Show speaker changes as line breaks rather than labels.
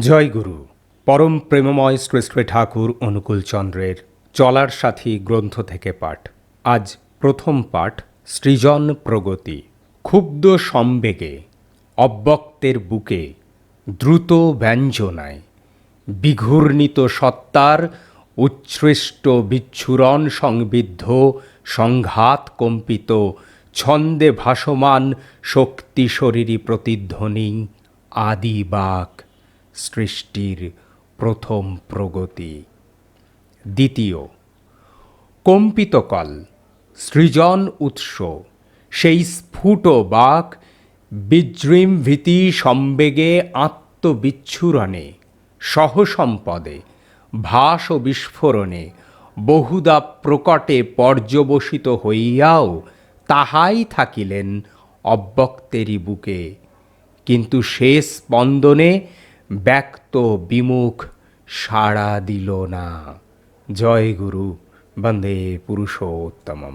জয় গুরু। পরম প্রেমময় শ্রেষ্ঠ ঠাকুর অনুকূল চন্দ্রের চলার সাথী গ্রন্থ থেকে পাঠ। আজ প্রথম পাঠ, সৃজন প্রগতি। ক্ষুব্ধ সম্বেগে, অব্যক্তের বুকে, দ্রুত ব্যঞ্জনায়। বিঘূর্ণিত সত্তার উচ্ছৃষ্ট বিচ্ছুরণ সংবিদ্ধ, সংঘাত কম্পিত, ছন্দে ভাসমান শক্তি শরীরী প্রতিধ্বনি আদিবাক সৃষ্টির প্রথম প্রগতি। দ্বিতীয়, কম্পিতকল, সৃজন উৎস। সেই স্ফুট বাক বিজৃম ভীতি সম্বেগে আত্মবিচ্ছুরণে, সহসম্পদে, ভাস ও বিস্ফোরণে বহুদা প্রকটে পর্যবসিত হইয়াও তাহাই থাকিলেন অব্যক্তেরই বুকে। কিন্তু সে স্পন্দনে ব্যক্ত বিমুখ সাড়া দিল না। জয় গুরু বন্দে পুরুষোত্তমম।